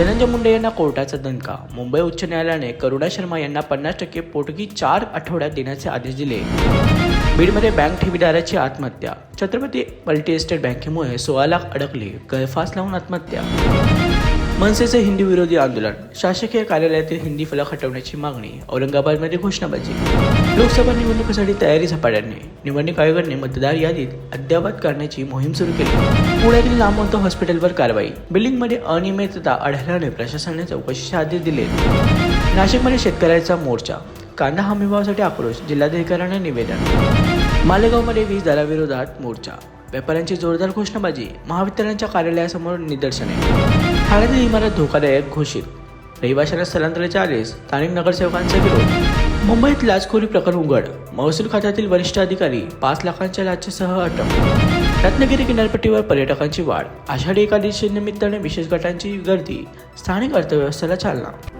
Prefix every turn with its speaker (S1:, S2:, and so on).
S1: धनंजय मुंडे यांना कोर्टाचा दणका. मुंबई उच्च न्यायालयाने करुणा शर्मा यांना पन्नास टक्के पोटगी चार आठवड्यात देण्याचे आदेश दिले. बीडमध्ये बँक ठेवीदाराची आत्महत्या. छत्रपती मल्टी एस्टेट बँकेमुळे सोळा लाख अडकले. गळफास लावून आत्महत्या. मनसेचे हिंदी विरोधी आंदोलन. शासकीय कार्यालयातील हिंदी फलक हटवण्याची मागणी. औरंगाबादमध्ये घोषणाबाजी. लोकसभा निवडणुकीसाठी तयारी झपाट्याने. निवडणूक आयोगाने मतदार यादीत अद्ययावत करण्याची मोहीम सुरू केली. पुण्यातील नामवंत हॉस्पिटलवर कारवाई. बिल्डिंगमध्ये अनियमितता आढळल्याने प्रशासनाने चौकशीचे आदेश दिले. नाशिकमध्ये शेतकऱ्यांचा मोर्चा. कांदा हमीभावासाठी आक्रोश. जिल्हाधिकाऱ्यांना निवेदन. मालेगावमध्ये वीज दराविरोधात मोर्चा. व्यापाऱ्यांची जोरदार घोषणाबाजी महावितरणच्या कार्यालयासमोर निदर्शने. ठाण्यातील इमारत धोकादायक घोषित. रहिवाशांना स्थलांतराच्या आदेश स्थानिक नगरसेवकांचा विरोध. मुंबईत लाचखोरी प्रकरण उघड. महसूल खात्यातील वरिष्ठ अधिकारी पाच लाखांच्या लाचेसह अटक. रत्नागिरी किनारपट्टीवर पर्यटकांची वाढ. आषाढी एकादशी निमित्ताने विशेष गटांची गर्दी. स्थानिक अर्थव्यवस्थेला चालना.